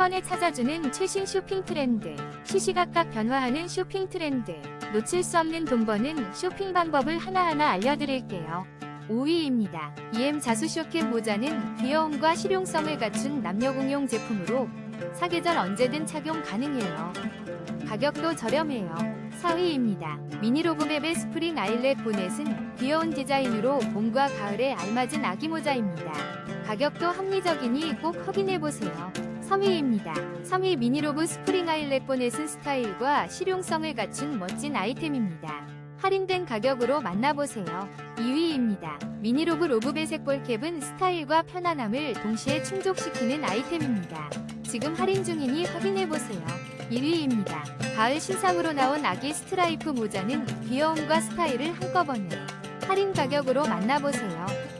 번에 찾아주는 최신 쇼핑 트렌드. 시시각각 변화하는 쇼핑 트렌드. 놓칠 수 없는 돈 버는 쇼핑 방법을 하나하나 알려드릴게요. 5위입니다. EM 자수 쇼켓 모자는 귀여움과 실용성을 갖춘 남녀 공용 제품으로 사계절 언제든 착용 가능해요. 가격도 저렴해요. 4위입니다. 미니로브맵의 스프링 아일렛 보넷은 귀여운 디자인으로 봄과 가을에 알맞은 아기 모자입니다. 가격도 합리적이니 꼭 확인해보세요. 3위입니다. 3위 미니로브 스프링 아일렛 보넷은 스타일과 실용성을 갖춘 멋진 아이템입니다. 할인된 가격으로 만나보세요. 2위입니다. 미니로브 로브 배색 볼캡은 스타일과 편안함을 동시에 충족시키는 아이템입니다. 지금 할인 중이니 확인해보세요. 1위입니다. 가을 신상으로 나온 아기 스트라이프 모자는 귀여움과 스타일을 한꺼번에 할인 가격으로 만나보세요.